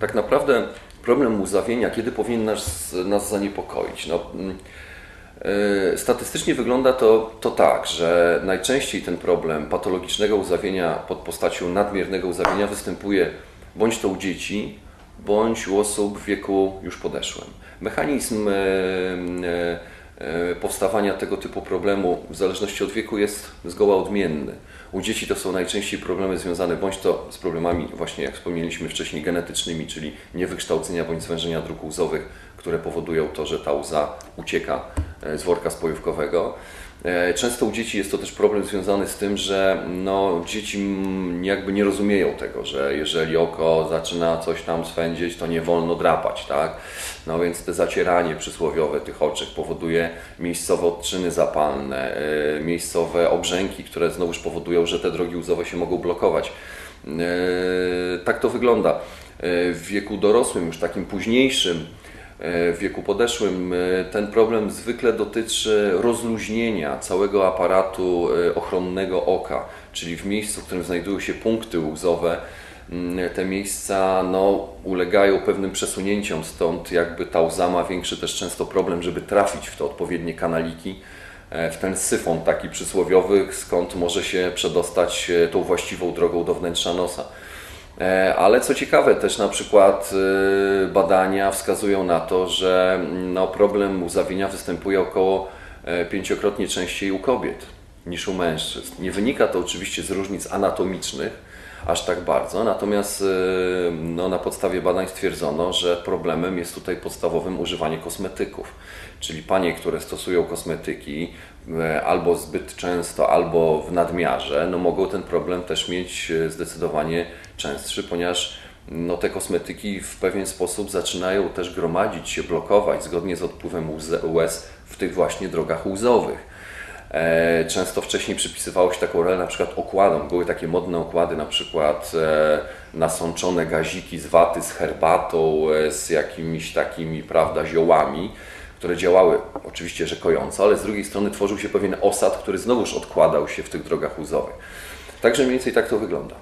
Tak naprawdę problem łzawienia, kiedy powinien nas, nas zaniepokoić? No, mm, e, statystycznie wygląda to, to tak, że najczęściej ten problem patologicznego łzawienia pod postacią nadmiernego łzawienia występuje bądź to u dzieci, bądź u osób w wieku już podeszłym. Mechanizm e, e, powstawania tego typu problemu w zależności od wieku jest zgoła odmienny. U dzieci to są najczęściej problemy związane bądź to z problemami, właśnie jak wspomnieliśmy wcześniej, genetycznymi, czyli niewykształcenia bądź zwężenia dróg łzowych, które powodują to, że ta łza ucieka e, z worka spojówkowego. E, Często u dzieci jest to też problem związany z tym, że no, dzieci jakby nie rozumieją tego, że jeżeli oko zaczyna coś tam swędzić, to nie wolno drapać, tak? No więc te zacieranie przysłowiowe tych oczek powoduje miejscowe odczyny zapalne, e, miejscowe obrzęki, które znowuż powodują, że te drogi łzowe się mogą blokować. E, Tak to wygląda. E, W wieku dorosłym, już takim późniejszym, e, w wieku podeszłym, e, ten problem zwykle dotyczy rozluźnienia całego aparatu e, ochronnego oka, czyli w miejscu, w którym znajdują się punkty łzowe, mm, te miejsca no, ulegają pewnym przesunięciom, stąd jakby ta łza ma większy też często problem, żeby trafić w te odpowiednie kanaliki, e, w ten syfon taki przysłowiowy, skąd może się przedostać e, tą właściwą drogą do wnętrza nosa. E, Ale co ciekawe, też na przykład e, badania wskazują na to, że mm, no, problem łzawienia występuje około e, pięciokrotnie częściej u kobiet niż u mężczyzn. Nie wynika to oczywiście z różnic anatomicznych aż tak bardzo, natomiast no, na podstawie badań stwierdzono, że problemem jest tutaj podstawowym używanie kosmetyków. Czyli panie, które stosują kosmetyki albo zbyt często, albo w nadmiarze, no mogą ten problem też mieć zdecydowanie częstszy, ponieważ no, te kosmetyki w pewien sposób zaczynają też gromadzić się, blokować zgodnie z odpływem łez w tych właśnie drogach łzowych. E, Często wcześniej przypisywało się taką rolę na przykład okładom. Były takie modne okłady, na przykład e, nasączone gaziki z waty, z herbatą, e, z jakimiś takimi, prawda, ziołami, które działały oczywiście rzekojąco, ale z drugiej strony tworzył się pewien osad, który znowuż odkładał się w tych drogach łzowych. Także mniej więcej tak to wygląda.